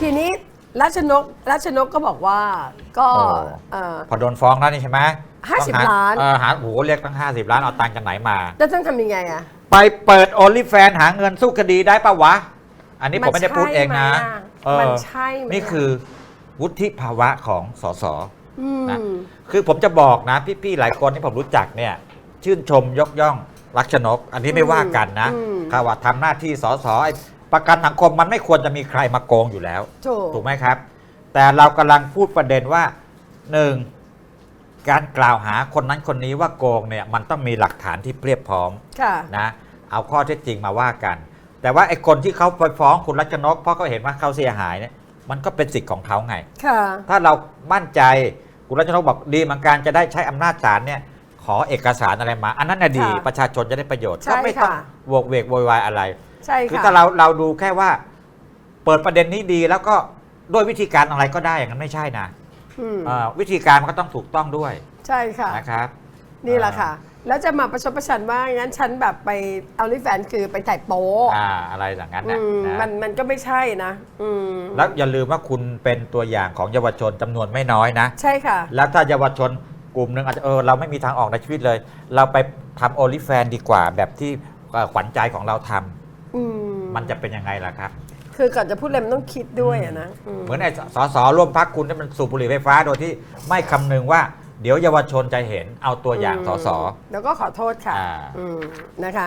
ทีนี้รัชนกรัชนกก็บอกว่าก็โอ้ เอ่อ พอโดนฟ้องแล้วนี่ใช่ไหมห้าสิบต้องล้าน เออหาโอ้โหเรียกตั้ง 50 ล้านเอาตังค์จากไหนมา แล้วต้องทำยังไงอะไปเปิดโอลิแฟนหาเงินสู้คดีได้ปะวะ อันนี้ผมไม่ได้พูดเองนะมันใช่ไหมอะมันใช่ไหมนี่คือวุฒิภาวะของสสอืมนะ คือผมจะบอกนะ พี่ ๆ หลายคนที่ผมรู้จักเนี่ย ชื่นชมยกย่องรักชนก อันนี้ไม่ว่ากันนะอืมค่ะว่าทำหน้าที่สสไอ้ ประกันสังคมมันไม่ควรจะมีใครมาโกงอยู่แล้ว ถูก ถูกไหมครับ แต่เรากำลังพูดประเด็นว่าหนึ่งการกล่าวหาคนนั้นคนนี้ว่าโกงเนี่ยมันต้องมีหลักฐานที่เพียบพร้อมค่ะ นะเอาข้อเท็จจริงมาว่ากัน แต่ว่าไอ้คนที่เขาไปฟ้องคุณรัชนกเพราะเขาเห็นว่าเขาเสียหายเนี่ยมันก็เป็นสิทธิ์ของเขาไง ค่ะ ถ้าเรามั่นใจคุณรัชนกบอกดีเหมือนกันจะได้ใช้อำนาจศาลเนี่ยขอเอกสารอะไรมา อันนั้นน่ะดีค่ะประชาชนจะได้ประโยชน์ ใช่ก็ไม่ต้องค่ะโวกเวกโวยวายอะไร ใช่คือค่ะ ถ้าเราเราดูแค่ว่า เปิดประเด็นนี้ดีแล้วก็ด้วยวิธีการอะไรก็ได้อย่างนั้นไม่ใช่นะอืมอ่าวิธีการมันก็ต้องถูกต้องด้วยใช่ค่ะ นะครับ นี่แหละค่ะ แล้วจะมาประชดประชันว่างั้นฉันแบบไปเอาลิแฟนคือไปถ่ายโป๊ะอ่าอะไรอย่างนั้นอืนะมนะมันมันก็ไม่ใช่นะ อืมแล้วอย่าลืมว่าคุณเป็นตัวอย่างของเยาวชนจำนวนไม่น้อยนะ ใช่ค่ะ แล้วถ้าเยาวชนกลุ่มหนึ่งอาจจะเออเราไม่มีทางออกในชีวิตเลย เราไปทำโอลิแฟนดีกว่าแบบที่เอ่อขวัญใจของเราทำ อืมมันจะเป็นยังไงล่ะครับ คือก่อนจะพูดอะไรมันต้องคิดด้วยอะนะอืมเหมือนไอ้สสร่วมพักคุณที่มันสูบบุหรี่ไฟฟ้าโดยที่ไม่คำนึงว่า เดี๋ยวเยาวชนจะเห็นเอาตัวอย่างสส แล้วก็ขอโทษค่ะอ่า อืมนะคะ